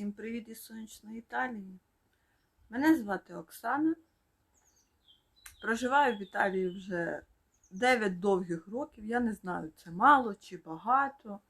Всім привіт із сонячної Італії. Мене звати Оксана. Проживаю в Італії вже 9 довгих років. Я не знаю, це мало чи багато.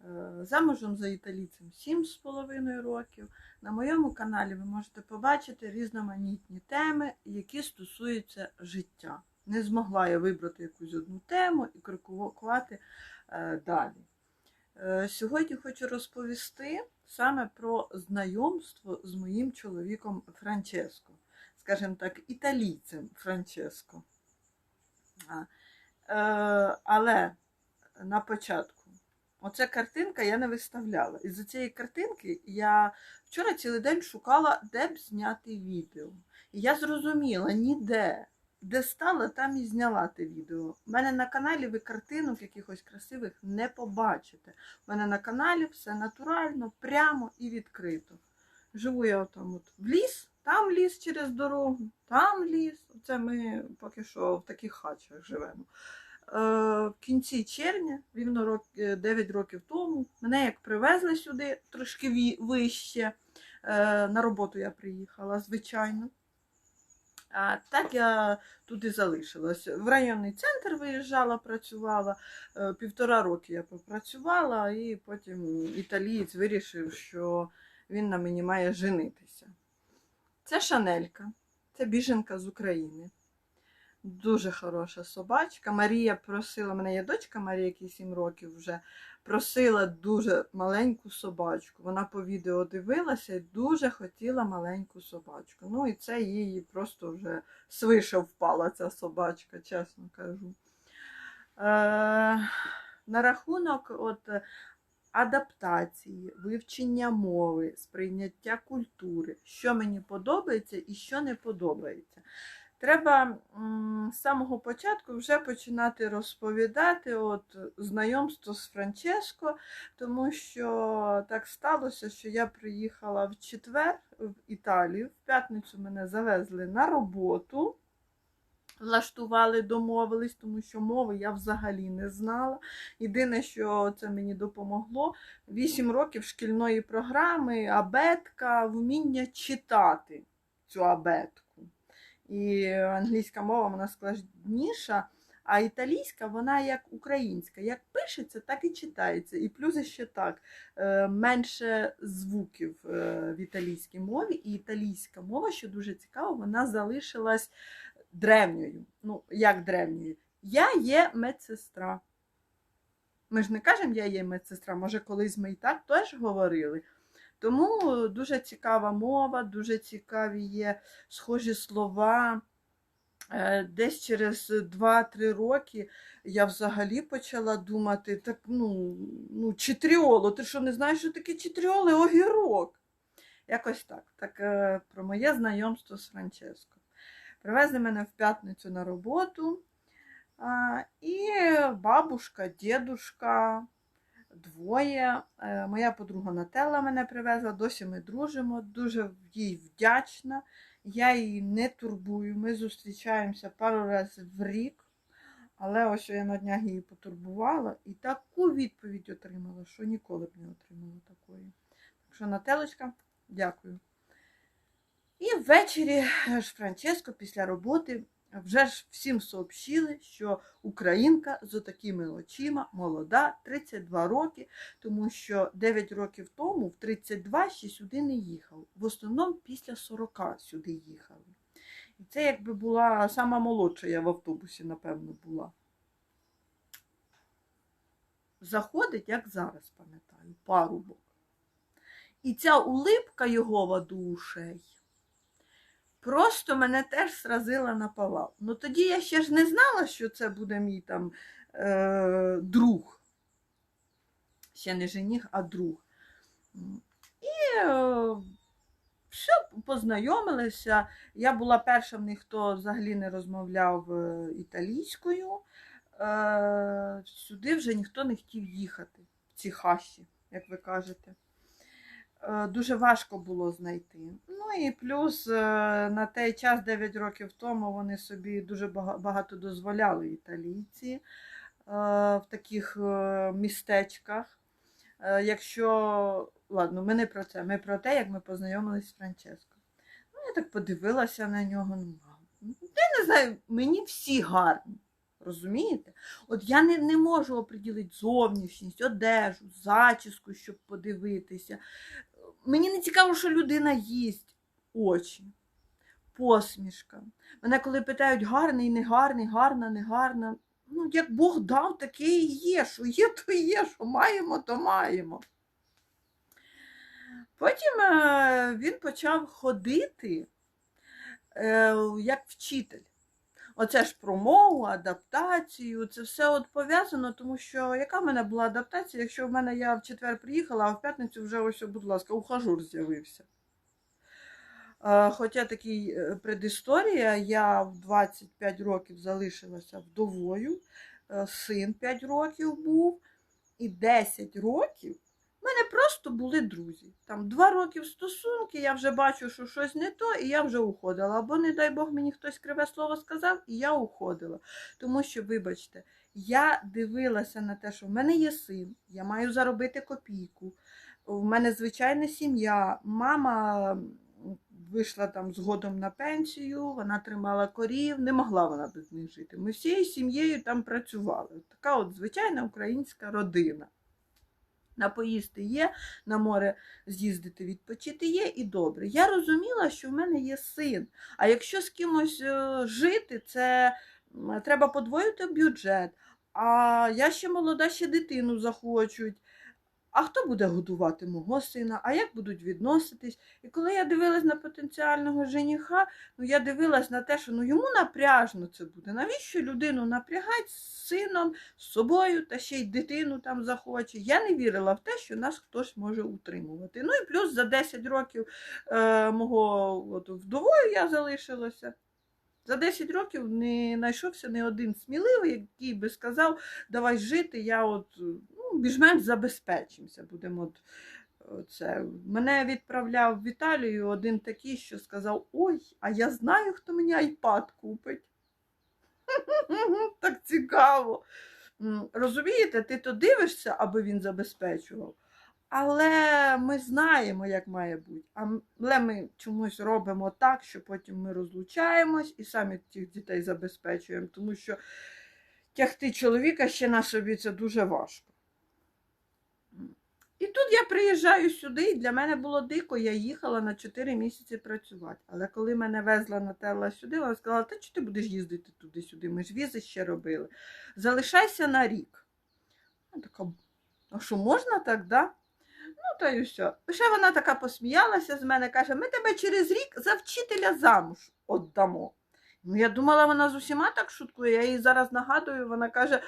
Е, Замужем за італійцем 7,5 років. На моєму каналі ви можете побачити різноманітні теми, які стосуються життя. Не змогла я вибрати якусь одну тему і крокувати е, далі. Е, Сьогодні хочу розповісти саме про знайомство з моїм чоловіком Франческо, скажімо так, італійцем Франческо. Е, Але на початку, оця картинка я не виставляла. І за цієї картинки я вчора цілий день шукала, де б зняти відео. І я зрозуміла, ніде. Де стала, там і зняла те відео. У мене на каналі ви картинок якихось красивих не побачите. У мене на каналі все натурально, прямо і відкрито. Живу я там от в ліс, там ліс через дорогу, там ліс. Це ми поки що в таких хачах живемо. Е, в кінці червня, рівно рок, е, 9 років тому, мене як привезли сюди трошки вище. Е, на роботу я приїхала, звичайно. А так я тут і залишилась. В районний центр виїжджала, працювала. Е, Півтора роки я попрацювала, і потім італієць вирішив, що він на мені має женитися. Це Шанелька, це біженка з України. Дуже хороша собачка. Марія просила, в мене є дочка Марія, якій 7 років вже, просила дуже маленьку собачку. Вона по відео дивилася і дуже хотіла маленьку собачку. Ну і це їй просто вже свише впала ця собачка, чесно кажу. Е, на рахунок от, адаптації, вивчення мови, сприйняття культури, що мені подобається і що не подобається. Треба з самого початку вже починати розповідати от, знайомство з Франческо, тому що так сталося, що я приїхала в четвер в Італію. В п'ятницю мене завезли на роботу, влаштували, домовились, тому що мови я взагалі не знала. Єдине, що це мені допомогло, 8 років шкільної програми, абетка, вміння читати цю абетку. І англійська мова вона складніша, а італійська вона як українська. Як пишеться, так і читається. І плюс ще так, е, менше звуків е, в італійській мові. І італійська мова, що дуже цікаво, вона залишилась древньою. Ну, як древньою? Я є медсестра. Ми ж не кажемо, я є медсестра, може, колись ми і так теж говорили. Тому дуже цікава мова, дуже цікаві є схожі слова. Е, Десь через 2-3 роки я взагалі почала думати, так ну, ну читріоло, ти що не знаєш, що таке читріоли? Огірок. Якось так. Так е, про моє знайомство з Франческо. Привезли мене в п'ятницю на роботу. І бабушка, дідушка, двоє. Е, Моя подруга Нателла мене привезла, досі ми дружимо, дуже їй вдячна. Я її не турбую. Ми зустрічаємося пару разів в рік. Але ось я на днях її потурбувала і таку відповідь отримала, що ніколи б не отримала такої. Так що, Нателочка, дякую. І ввечері ж Франческо після роботи вже ж всім сообщили, що українка з отакими очима, молода, 32 роки, тому що 9 років тому, в 32 ще сюди не їхав. В основному після 40 сюди їхали. І це якби була сама молодша, я в автобусі, напевно, була. Заходить, як зараз пам'ятаю, парубок. І ця улипка його до ушей просто мене теж сразила на повал. Ну тоді я ще ж не знала, що це буде мій там е, друг. Ще не жених, а друг. І е, все, познайомилися. Я була перша в них, хто взагалі не розмовляв е, італійською. Е, сюди вже ніхто не хотів їхати, в ці хащі, як ви кажете. Е, Дуже важко було знайти. Ну і плюс е, на той час, 9 років тому, вони собі дуже багато дозволяли італійці е, в таких містечках. Якщо ладно, ми не про це, ми про те, як ми познайомились з Франческо. Ну, я так подивилася на нього. Ну, я не знаю, мені всі гарні. Розумієте? От я не, не можу оприділити зовнішність, одежу, зачіску, щоб подивитися. Мені не цікаво, що людина їсть очі, посмішка. Мене коли питають гарний, не гарний, гарна, не гарна. Ну, як Бог дав, таке і є. Що є, то є, що маємо, то маємо. Потім е, він почав ходити е, як вчитель. Оце ж про мову, адаптацію, це все от пов'язано, тому що яка в мене була адаптація, якщо в мене я в четвер приїхала, а в п'ятницю вже ось, будь ласка, ухажур з'явився. Хоча такий е, предісторія, я в 25 років залишилася вдовою, е, син 5 років був, і 10 років в мене просто були друзі. Там 2 роки стосунки, я вже бачу, що щось не то, і я вже уходила. Або, не дай Бог, мені хтось криве слово сказав, і я уходила. Тому що, вибачте, я дивилася на те, що в мене є син, я маю заробити копійку. В мене звичайна сім'я, мама вийшла там згодом на пенсію, вона тримала корів, не могла вона без них жити. Ми всією сім'єю там працювали. Така от звичайна українська родина. На поїсти є, на море з'їздити відпочити є і добре. Я розуміла, що в мене є син. А якщо з кимось е, жити, це треба подвоїти бюджет. А я ще молода, ще дитину захочуть. А хто буде годувати мого сина? А як будуть відноситись? І коли я дивилась на потенціального жениха, ну я дивилась на те, що ну йому напряжно це буде. Навіщо людину напрягати з сином, з собою та ще й дитину там захоче? Я не вірила в те, що нас хтось може утримувати. Ну і плюс за 10 років е, мого от, вдовою я залишилася. За 10 років не знайшовся ні один сміливий, який би сказав, давай жити, я от ну, більш-менш забезпечимося. Будемо от, це. Мене відправляв в Італію один такий, що сказав: Ой, а я знаю, хто мені айпад купить. Так цікаво. Розумієте, ти то дивишся, аби він забезпечував. Але ми знаємо, як має бути. Але ми чомусь робимо так, що потім ми розлучаємось і самі тих дітей забезпечуємо, тому що тягти чоловіка ще на собі це дуже важко. Тут я приїжджаю сюди, і для мене було дико, я їхала на 4 місяці працювати. Але коли мене везла Нателла сюди, вона сказала, та чи ти будеш їздити туди-сюди? Ми ж візи ще робили. Залишайся на рік. Я така, а що можна так, да? Ну, то і все. Ще вона така посміялася з мене, каже, ми тебе через рік за вчителя замуж віддамо. Ну, я думала, вона з усіма так шуткує. Я їй зараз нагадую, вона каже,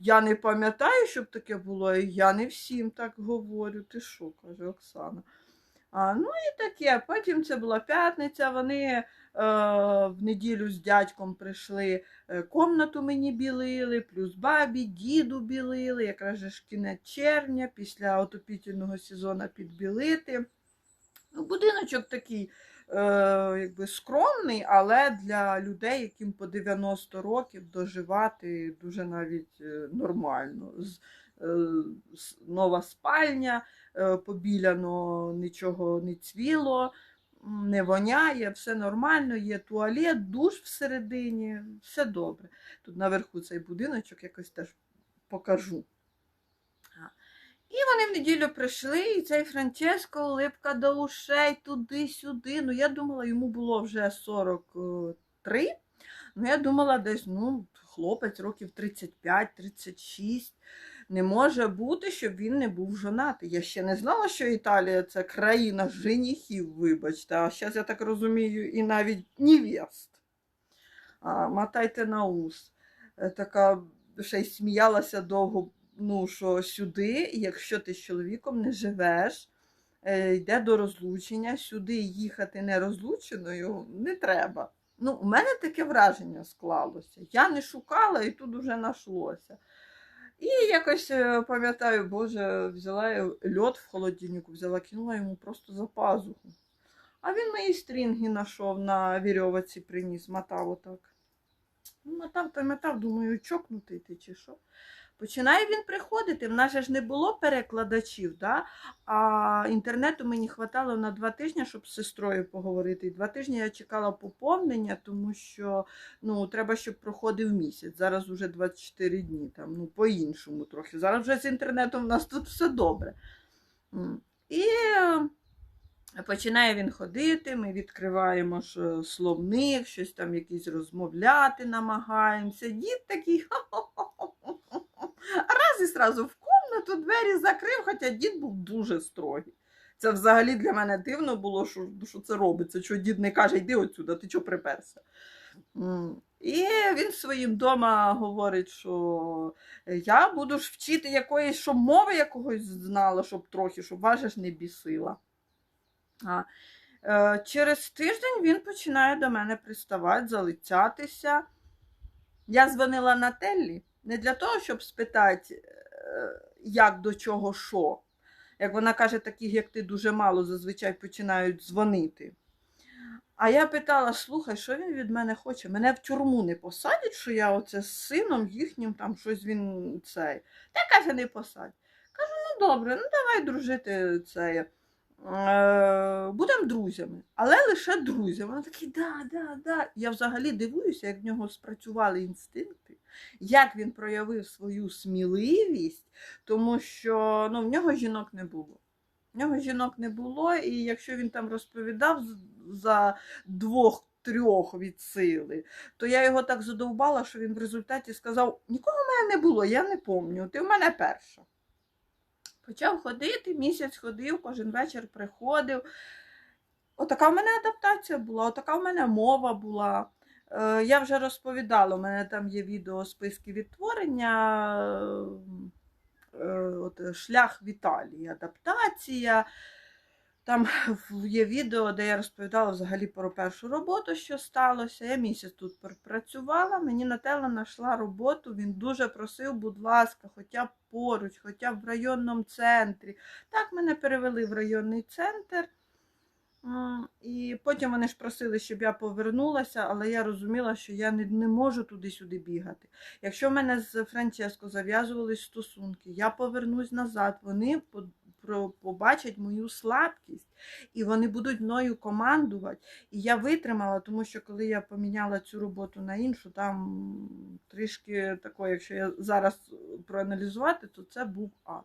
я не пам'ятаю, щоб таке було, і я не всім так говорю. Ти що, каже Оксана. А, ну і таке. Потім це була п'ятниця, вони е, в неділю з дядьком прийшли, е, комнату мені білили, плюс бабі, діду білили, якраз ж кінець червня, після отопітельного сезону підбілити. Ну, будиночок такий якби скромний, але для людей, яким по 90 років доживати дуже навіть е, нормально. Е, нова спальня, е, побіляно нічого не цвіло, не воняє, все нормально, є туалет, душ всередині, все добре. Тут наверху цей будиночок якось теж покажу. І вони в неділю прийшли, і цей Франческо липка до ушей, туди-сюди. Ну, я думала, йому було вже 43. Ну, я думала, десь, ну, хлопець років 35-36. Не може бути, щоб він не був жонатий. Я ще не знала, що Італія це країна женихів, вибачте. А зараз я так розумію, і навіть невест. А, мотайте на ус. Е, Така ще й сміялася довго, ну, що сюди, якщо ти з чоловіком не живеш, е, йде до розлучення, сюди їхати нерозлученою не треба. Ну, у мене таке враження склалося. Я не шукала і тут уже нашлося. І якось е, пам'ятаю, Боже, взяла я льод в холодильнику, взяла, кинула йому просто за пазуху. А він мої стрінги знайшов на вірьовиці, приніс, мотав отак. Ну, мотав та мотав, думаю, чокнутий ти чи що. Починає він приходити. В нас ж не було перекладачів, да? а інтернету мені хватало на два тижні, щоб з сестрою поговорити. І два тижні я чекала поповнення, тому що ну, треба, щоб проходив місяць. Зараз уже 24 дні, там, ну, по-іншому трохи. Зараз вже з інтернетом в нас тут все добре. І е, починає він ходити, ми відкриваємо ж словник, щось там якісь розмовляти намагаємося. Дід такий раз і сразу в комнату двері закрив, хоча дід був дуже строгий. Це взагалі для мене дивно було, що, що це робиться. Що дід не каже, йди отсюди, ти чого приперся? І він своїм дома говорить, що я буду ж вчити якоїсь, щоб мови якогось знала, щоб трохи, щоб вас ж не бісила. А, е, через тиждень він починає до мене приставати, залицятися. Я дзвонила на Теллі не для того, щоб спитати, е, як до чого що. Як вона каже, таких, як ти, дуже мало зазвичай починають дзвонити. А я питала: слухай, що він від мене хоче? Мене в тюрму не посадять, що я оце з сином їхнім там щось він цей. Та каже, не посадь. Кажу, ну добре, ну давай дружити це. Е, будемо друзями, але лише друзями. Вона такий, да, да, да. Я взагалі дивуюся, як в нього спрацювали інстинкти, як він проявив свою сміливість, тому що ну, в нього жінок не було. В нього жінок не було, і якщо він там розповідав за двох-трьох від сили, то я його так задовбала, що він в результаті сказав: нікого в мене не було, я не пам'ятаю, ти в мене перша. Почав ходити, місяць ходив, кожен вечір приходив. Отака в мене адаптація була, отака в мене мова була. Е, я вже розповідала, у мене там є відео списки відтворення, е, от, е, шлях в Італії, адаптація. Там є відео, де я розповідала взагалі про першу роботу, що сталося. Я місяць тут працювала, мені Нателла знайшла роботу. Він дуже просив, будь ласка, хоча б поруч, хоча б в районному центрі. Так, мене перевели в районний центр. І потім вони ж просили, щоб я повернулася, але я розуміла, що я не, не можу туди-сюди бігати. Якщо в мене з Франческо зав'язувались стосунки, я повернусь назад, вони побачать мою слабкість і вони будуть мною командувати. І я витримала, тому що коли я поміняла цю роботу на іншу, там трішки такої, якщо я зараз проаналізувати, то це був ад.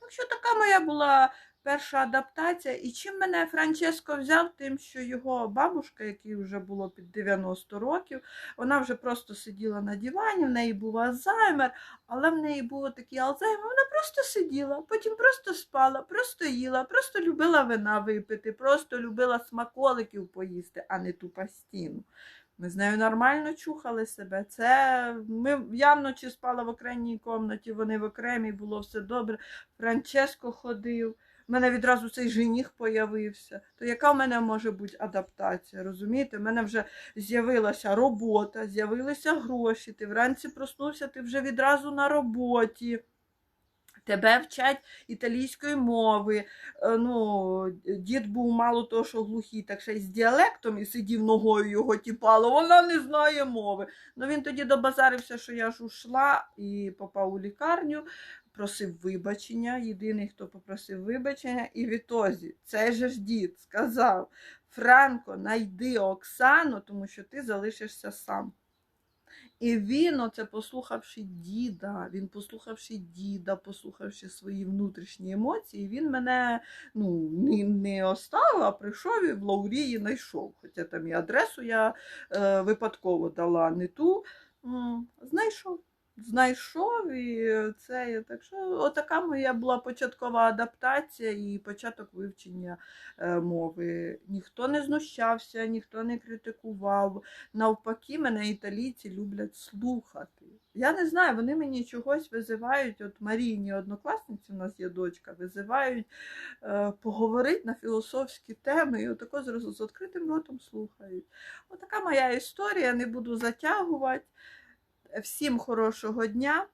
Так що така моя була перша адаптація. І чим мене Франческо взяв, тим, що його бабушка, якій вже було під 90 років, вона вже просто сиділа на дивані, в неї був Альцгеймер, але в неї був такий Альцгеймер, вона просто сиділа, потім просто спала, просто їла, просто любила вина випити, просто любила смаколиків поїсти, а не ту пастіну. Ми з нею нормально чухали себе. Це ми я вночі спала в окремій кімнаті, вони в окремій, було все добре. Франческо ходив. У мене відразу цей жених появився. То яка в мене може бути адаптація? Розумієте? У мене вже з'явилася робота, з'явилися гроші. Ти вранці проснувся, ти вже відразу на роботі. Тебе вчать італійської мови. Е, Ну, дід був мало того, що глухий, так ще й з діалектом і сидів ногою його тіпало. Вона не знає мови. Ну він тоді добазарився, що я ж ушла і попав у лікарню, просив вибачення. Єдиний, хто попросив вибачення, і відтоді цей же ж дід сказав: Франко, найди Оксану, тому що ти залишишся сам. І він, оце послухавши діда, він послухавши діда, послухавши свої внутрішні емоції, він мене ну, не, не оставив, а прийшов і в Лаурії знайшов. Хоча там і адресу я е, випадково дала не ту. Знайшов. Знайшов і це так що отака моя була початкова адаптація і початок вивчення е, мови. Ніхто не знущався, ніхто не критикував. Навпаки, мене італійці люблять слухати. Я не знаю, вони мені чогось визивають. От Марійні однокласниці, у нас є дочка, визивають е, поговорити на філософські теми і отако з відкритим ротом слухають. Отака моя історія, не буду затягувати. Всім хорошого дня.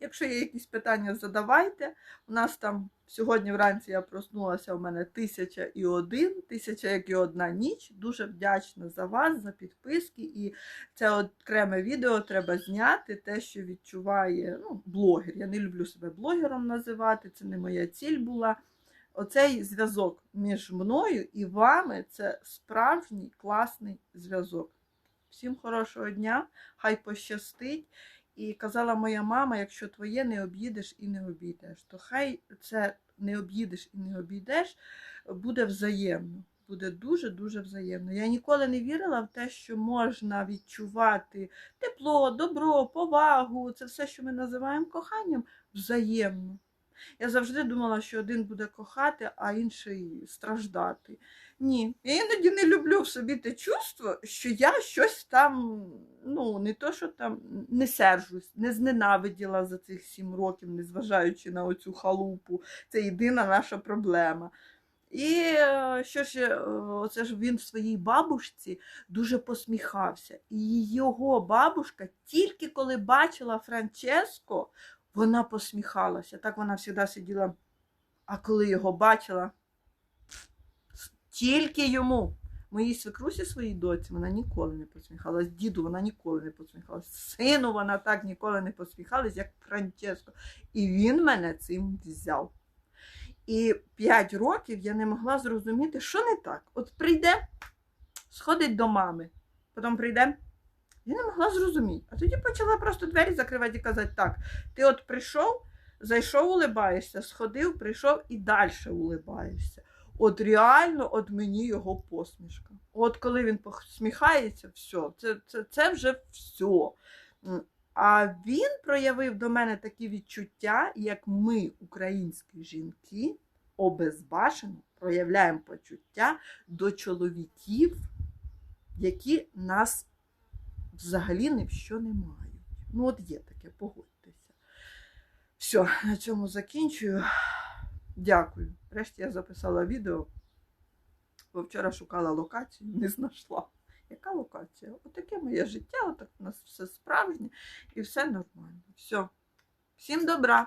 Якщо є якісь питання, задавайте. У нас там сьогодні вранці я проснулася, у мене тисяча і один, тисяча як і одна ніч. Дуже вдячна за вас, за підписки. І це окреме відео треба зняти, те, що відчуває ну, блогер. Я не люблю себе блогером називати, це не моя ціль була. Оцей зв'язок між мною і вами це справжній класний зв'язок. Всім хорошого дня, хай пощастить. І казала моя мама: якщо твоє не об'їдеш і не обійдеш, то хай це не об'їдеш і не обійдеш, буде взаємно. Буде дуже-дуже взаємно. Я ніколи не вірила в те, що можна відчувати тепло, добро, повагу, це все, що ми називаємо коханням, взаємно. Я завжди думала, що один буде кохати, а інший страждати. Ні, я іноді не люблю в собі те чувство, що я щось там, ну, не то, що там не сержусь, не зненавиділа за цих сім років, незважаючи на оцю халупу. Це єдина наша проблема. І е, що ж, е, оце ж він своїй бабушці дуже посміхався. І його бабушка, тільки коли бачила Франческо, вона посміхалася. Так вона завжди сиділа. А коли його бачила, тільки йому. Моїй свекрусі своїй доці вона ніколи не посміхалась. Діду вона ніколи не посміхалась. Сину вона так ніколи не посміхалась, як Франческо. І він мене цим взяв. І 5 років я не могла зрозуміти, що не так. От прийде, сходить до мами, потім прийде. Я не могла зрозуміти. А тоді почала просто двері закривати і казати: так, ти от прийшов, зайшов, улибаєшся, сходив, прийшов і далі улибаєшся. От реально, от мені його посмішка. От коли він посміхається, все, це, це, це вже все. А він проявив до мене такі відчуття, як ми, українські жінки, обезбашено проявляємо почуття до чоловіків, які нас взагалі ні в що не мають. Ну, от є таке, погодьтеся. Все, на цьому закінчую. Дякую. Врешті я записала відео, бо вчора шукала локацію, не знайшла. Яка локація? Отаке моє життя, отак у нас все справжнє і все нормально. Все. Всім добра!